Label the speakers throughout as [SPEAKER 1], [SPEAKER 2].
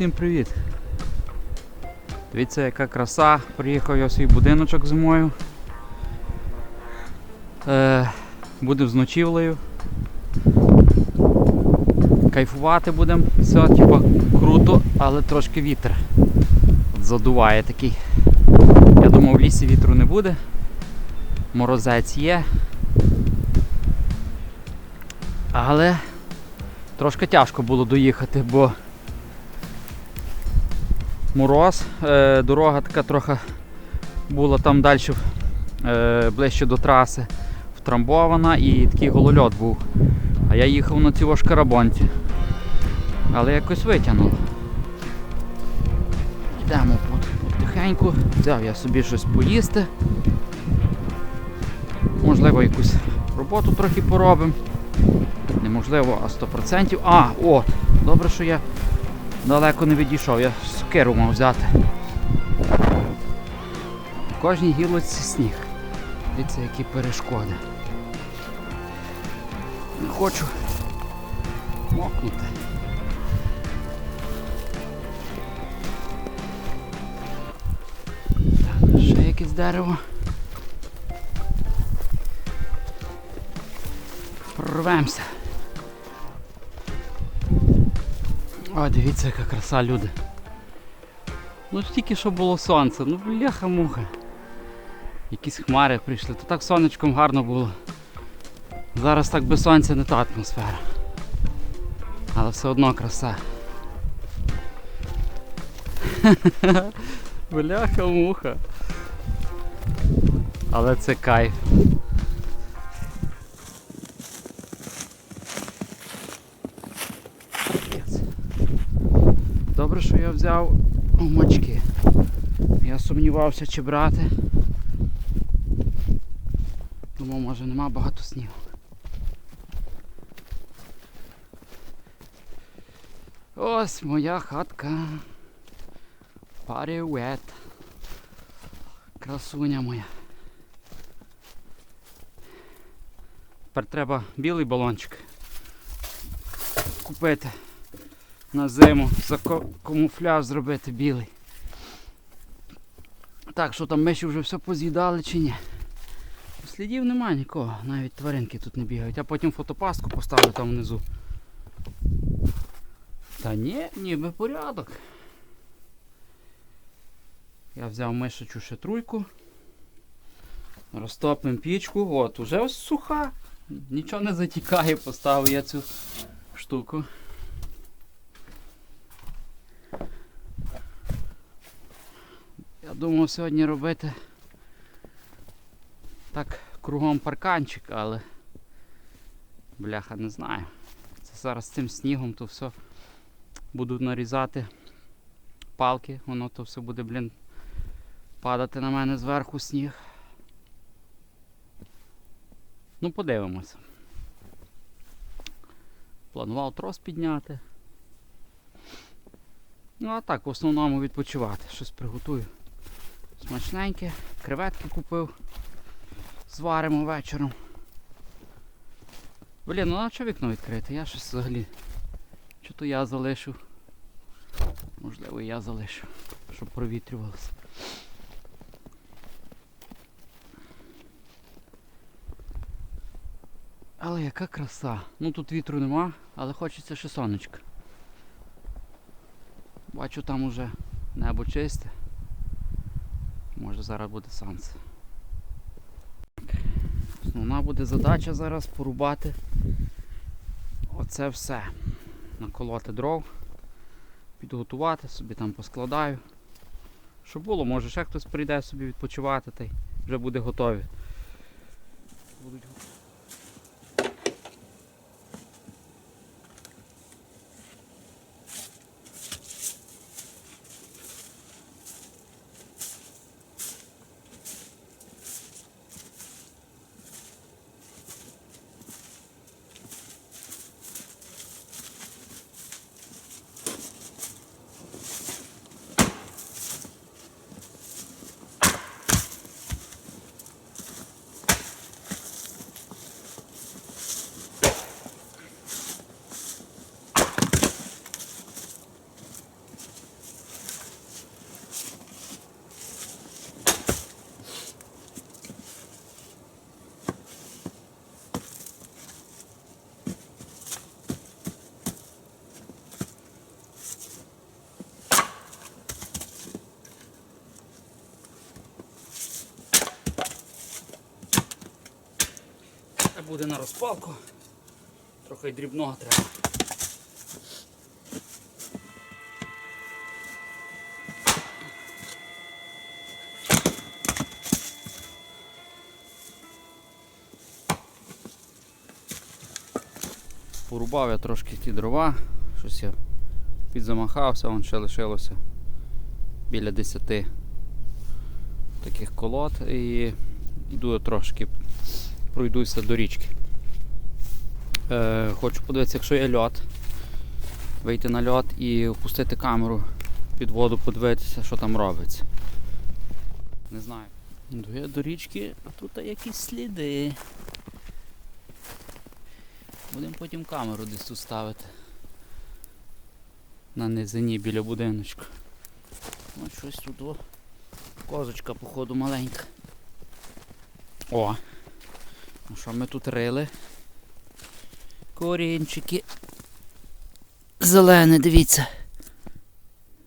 [SPEAKER 1] Всім привіт! Дивіться, яка краса. Приїхав я в свій будиночок зимою. Е, будемо з ночівлею. Кайфувати будемо. Все, типа круто, але трошки вітер. Задуває такий. Я думав, в лісі вітру не буде. Морозець є. Але трошки тяжко було доїхати, бо мороз, е, дорога така трохи була там далі е, ближче до траси втрамбована і такий голольот був. А я їхав на цій шкарабонці. Але якось витягнуло. Йдемо потихеньку. Взяв я собі щось поїсти. Можливо, якусь роботу трохи поробимо. Неможливо, а 100%. А, о! Добре, що я далеко не відійшов, я сокиру мав взяти. В кожній гілоці сніг. Дивіться, які перешкоди. Не хочу мокнути. Так, ще якесь дерево. Прорвемося. О, дивіться, яка краса, люди. Ну тільки що було сонце, ну бляха муха. Якісь хмари прийшли, то так сонечком гарно було. Зараз так без сонця не та атмосфера. Але все одно краса. Бляха муха. Але це кайф. Капець. Добре, що я взяв мачки. Я сумнівався чи брати. Думав, може нема багато снігу. Ось моя хатка. Парівет. Красуня моя. Тепер треба білий балончик купити на зиму, за камуфляж зробити білий. Так, що там миші вже все поз'їдали чи ні? Слідів немає нікого, навіть тваринки тут не бігають. Я потім фотопастку поставлю там внизу. Та ні, ніби порядок. Я взяв мишачу шатруйку. Розтопимо пічку. От, уже ось суха. Нічого не затікає, поставив я цю штуку. Я думав сьогодні робити так кругом парканчик, але бляха не знаю. Це зараз цим снігом то все буду нарізати палки, воно то все буде, блін, падати на мене зверху сніг. Ну, подивимося. Планував трос підняти. Ну а так, в основному відпочивати. Щось приготую. Смачненьке, креветки купив. Зваримо вечором. Блін, ну що вікно відкрити? Я щось взагалі. Чи то я залишив. Можливо, я залишив, щоб провітрювалося. Але яка краса. Ну тут вітру нема, але хочеться ще сонечка. Бачу там уже небо чисте. Може зараз буде сонце. Основна буде задача зараз порубати оце все. Наколоти дров, підготувати, собі там поскладаю. Щоб було, може ще хтось прийде собі відпочивати та й вже буде готові. Будуть готові. Хай буде на розпалку. Трохи дрібного треба. Порубав я трошки ті дрова, щось я підзамахався, вон ще лишилося біля 10 таких колод і йду я трошки пройдуся до річки. Е, хочу подивитися, якщо є льот, вийти на льот і опустити камеру під воду, подивитися, що там робиться. Не знаю. Йду я до річки, а тут якісь сліди. Будемо потім камеру десь тут ставити. На низині біля будиночку. Ось щось тут о. Козочка, походу, маленька. О! Ну що ми тут рили? Корінчики. Зелене, дивіться.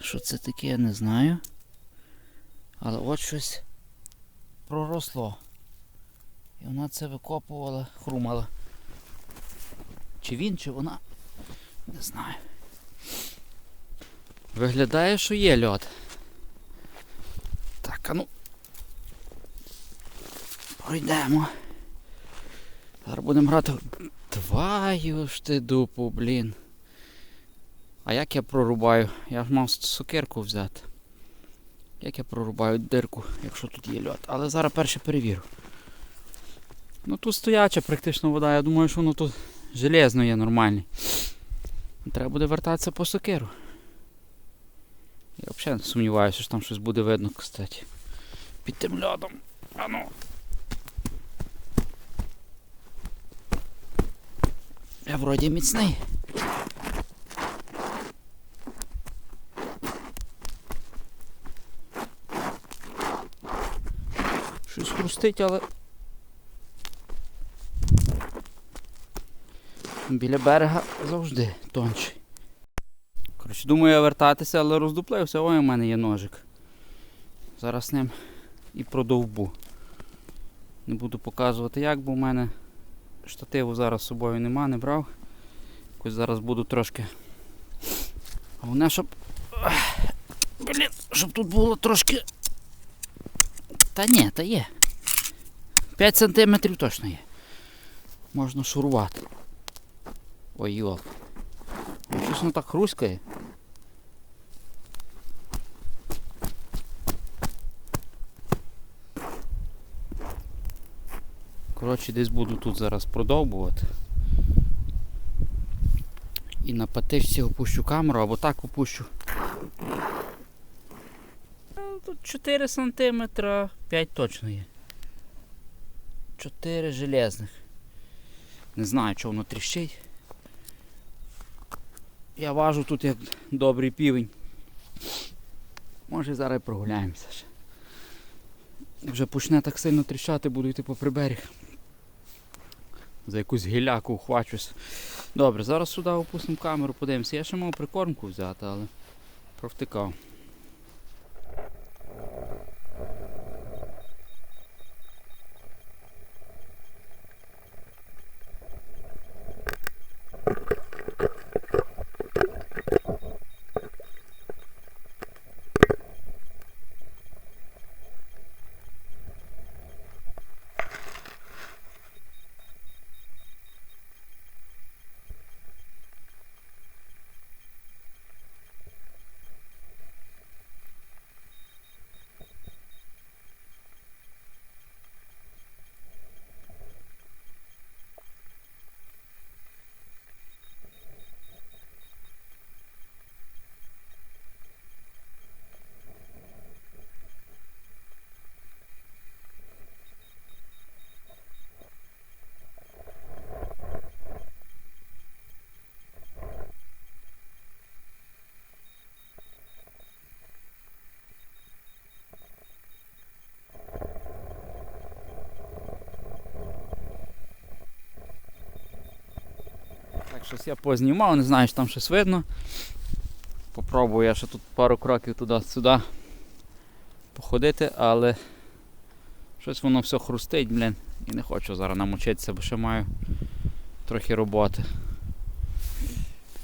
[SPEAKER 1] Що це таке, я не знаю. Але от щось проросло. І вона це викопувала, хрумала. Чи він, чи вона? Не знаю. Виглядає, що є льод. Так, а ну. Пройдемо. Зараз будемо грати. Твою ж ти дупу, блін. А як я прорубаю? Я ж мав сокирку взяти. Як я прорубаю дирку, якщо тут є льод. Але зараз перше перевірю. Ну тут стояча практично вода, я думаю, що воно тут железно є нормальне. Треба буде вертатися по сокиру. Я взагалі сумніваюся, що там щось буде видно, кстати. Під тим льодом. А Я вроді міцний. Щось хрустить, але. Біля берега завжди тонший. Коротше, думаю я вертатися, але роздуплився. Ой, у мене є ножик. Зараз ним і продовбу. Не буду показувати як, бо в мене штативу зараз з собою нема, не брав. Якось зараз буду трошки. Головне, щоб. Блін, щоб тут було трошки. Та ні, та є. 5 сантиметрів точно є. Можна шурувати. Ой, йол. Щось воно так хруськає. Коротше, десь буду тут зараз продовбувати. І на патичці опущу камеру, або так опущу. Ну, Тут 4 сантиметра, 5 точно є. 4 железних. Не знаю, що воно тріщить. Я важу тут як добрий півень. Може зараз прогуляємося ще. Вже почне так сильно тріщати, буду йти по приберіг. За якусь гіляку хвачусь. Добре, зараз сюди опустимо камеру, подивимося. Я ще мав прикормку взяти, але провтикав. Щось я познімав, не знаю, чи там щось видно. Попробую я ще тут пару кроків туди-сюди походити, але щось воно все хрустить, блін. І не хочу зараз намочитися, бо ще маю трохи роботи.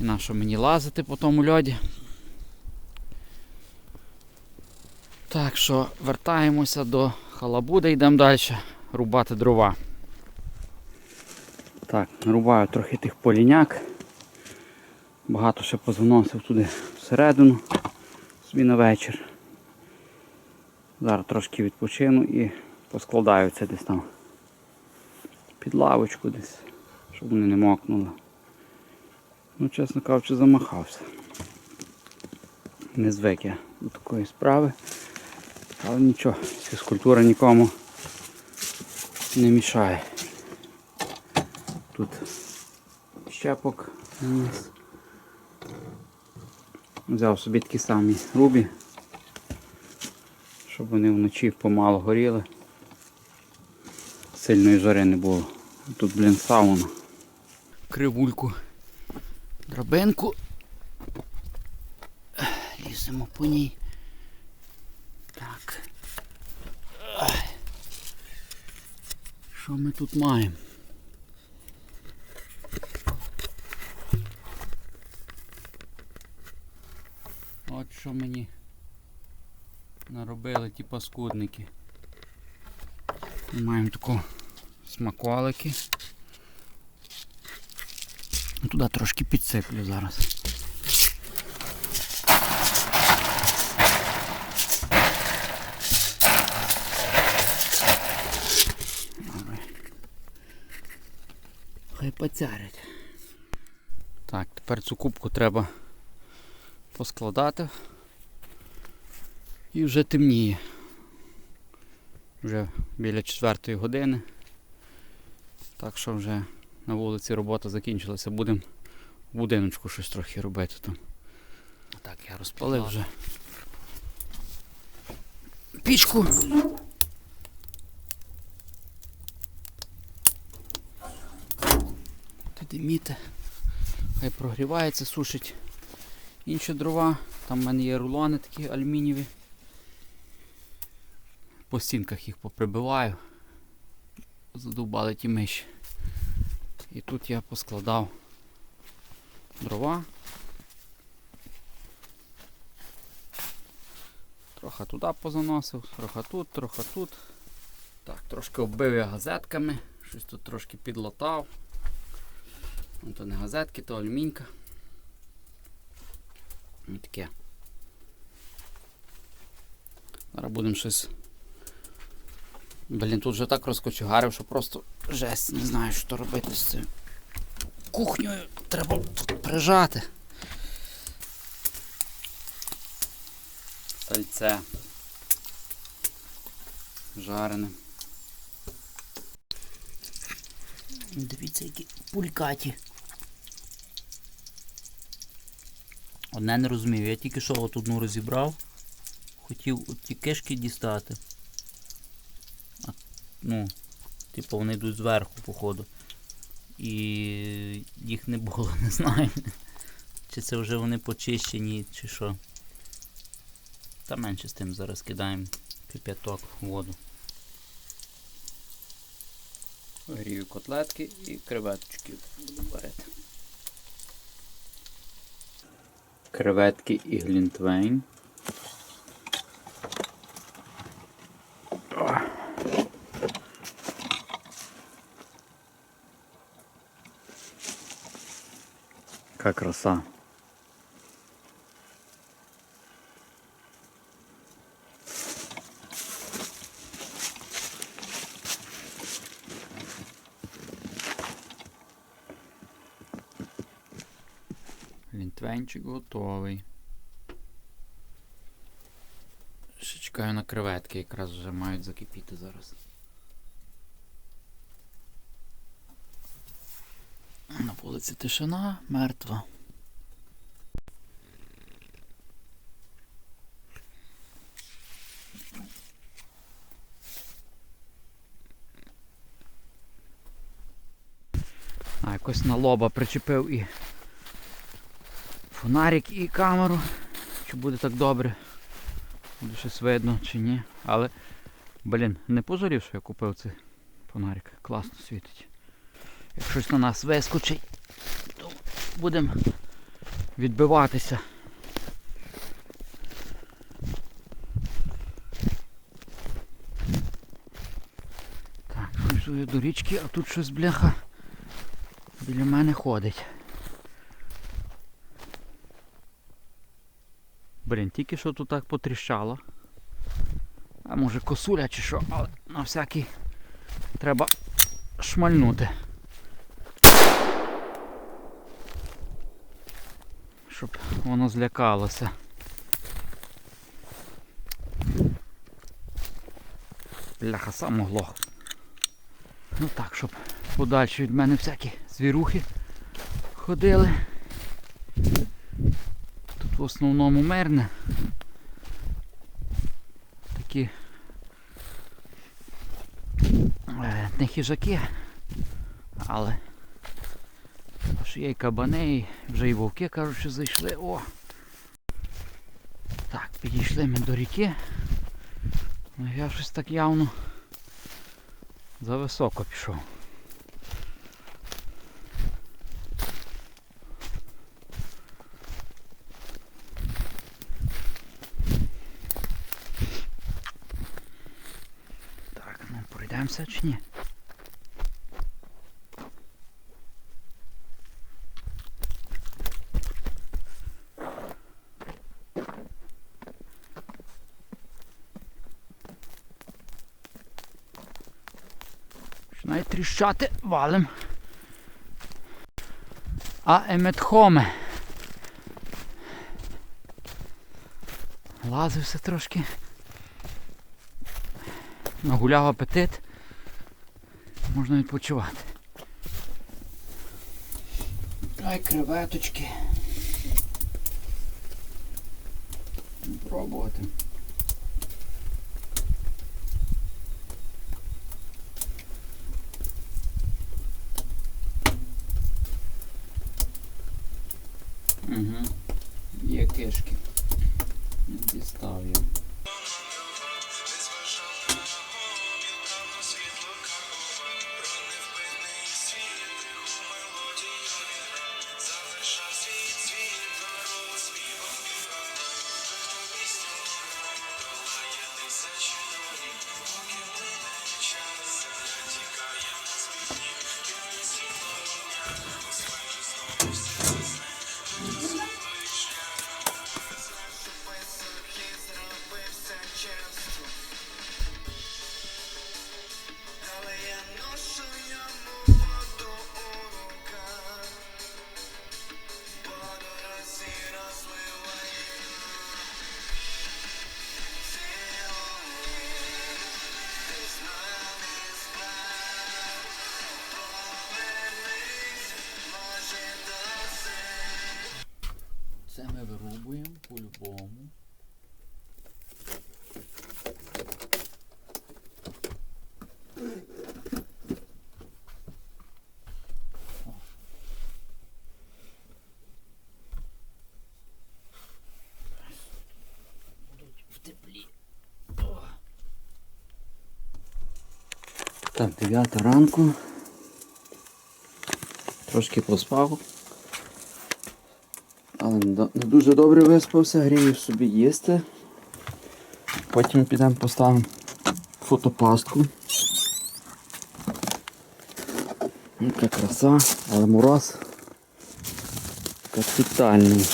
[SPEAKER 1] І на що мені лазити по тому льоді. Так що вертаємося до халабуди, йдемо далі рубати дрова. Так, нарубаю трохи тих поліняк. Багато ще позаносив туди всередину собі на вечір. Зараз трошки відпочину і поскладаю це десь там під лавочку десь, щоб вони не мокнули. Ну, чесно кажучи, замахався. Не звик я до такої справи. Але нічого, фізкультура нікому не мішає. Тут щепок наніс. Взяв собі такі самі рубі, щоб вони вночі помало горіли. Сильної жари не було. Тут, блін, сауна. Кривульку, драбинку. Ліземо по ній. Так. Що ми тут маємо? От що мені наробили ті паскудники. Маємо таку смаколики. Туди трошки підсиплю зараз. Хай поцярять. Так, тепер цю кубку треба поскладати. І вже темніє. Вже біля четвертої години. Так що вже на вулиці робота закінчилася. Будемо в будиночку щось трохи робити там. Так, я розпалив вже. Пічку. Туди міте. Хай прогрівається, сушить інші дрова. Там в мене є рулони такі алюмінієві. По стінках їх поприбиваю. Задовбали ті миші. І тут я поскладав дрова. Трохи туди позаносив, трохи тут, трохи тут. Так, трошки оббив я газетками, щось тут трошки підлатав. Ну, то не газетки, то алюмінька. І таке. Зараз будемо щось. Блін, тут вже так розкочегарив, що просто жесть, не знаю, що робити з цим. Кухнею треба тут прижати. Сальце. Жарене. Дивіться, які пулькаті. Одне не розумію, я тільки що от одну розібрав. Хотів от ті кишки дістати. Ну, типу вони йдуть зверху, походу. І їх не було, не знаю. Чи це вже вони почищені, чи що. Та менше з тим зараз кидаємо кип'яток в воду. Грію котлетки і креветочки буду варити. Креветки і глінтвейн. Какая краса. Лінтвенчик готовий. Ще чекаю на креветки, якраз вже мають закипіти зараз. На вулиці тишина, мертва. А якось на лоба причепив і фонарик і камеру. Чи буде так добре? Буде щось видно чи ні. Але, блін, не пожалів, що я купив цей Фонарик класно світить. Як щось на нас вискочить, будемо відбиватися. Так, я до річки, а тут щось бляха біля мене ходить. Блін, тільки що тут так потріщало. А може косуля чи що, але на всякий треба шмальнути. Щоб воно злякалося. Бляха, сам могло. Ну так, щоб подальше від мене всякі звірухи ходили. Тут в основному мирне. Такі е, не хижаки, але аж є і кабани, і вже і вовки кажуть, що зайшли. О! Так, підійшли ми до ріки. Ну я щось так явно зависоко пішов. Так, ну пройдемося чи ні? Тріщати, валим. А еметхоме. Лазився трошки. Нагуляв апетит. Можна відпочивати. Ай, креветочки. Пробувати. Є Так, 9 ранку. Трошки поспав. Але не дуже добре виспався, грію собі їсти. Потім підемо поставимо фотопастку. Яка краса, але мороз капітальний.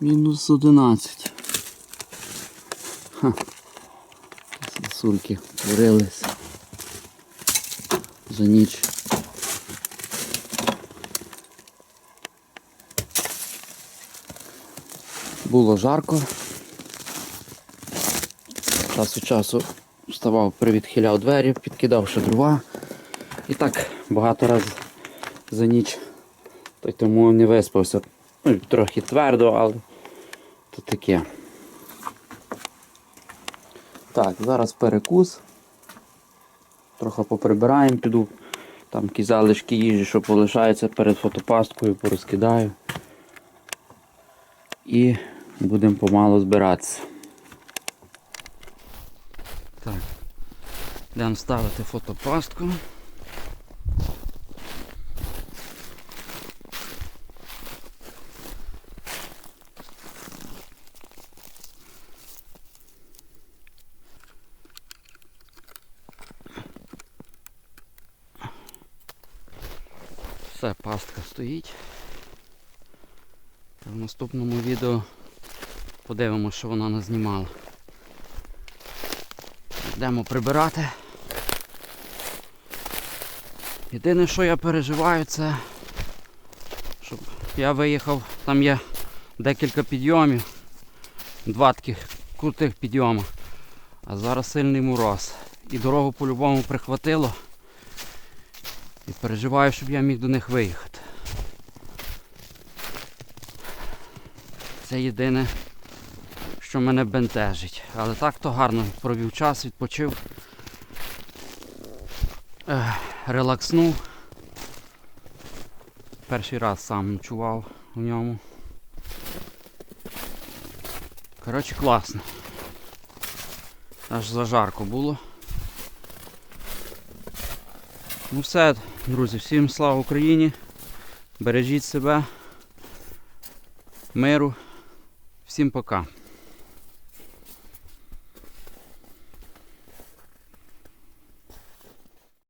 [SPEAKER 1] Мінус 11. Ха. Сосульки творились за ніч. Було жарко. Час від часу вставав, привідхиляв двері, підкидав ще дрова. І так багато разів за ніч. Тому не виспався. Ну, трохи твердо, але то таке. Так, зараз перекус. Трохи поприбираємо, піду. Там ті залишки їжі, що полишається перед фотопасткою, порозкидаю. І будемо помалу збиратися. Так. Йдемо ставити фотопастку. Все, пастка стоїть. В наступному відео подивимося, що вона не знімала. Йдемо прибирати. Єдине, що я переживаю, це щоб я виїхав, там є декілька підйомів, два таких крутих підйоми. А зараз сильний мороз. І дорогу по-любому прихватило. Переживаю, щоб я міг до них виїхати. Це єдине, що мене бентежить. Але так то гарно провів час, відпочив. Релакснув. Перший раз сам ночував у ньому. Коротше, класно. Аж зажарко було. Ну все, друзі, всім слава Україні. Бережіть себе. Миру. Всім пока.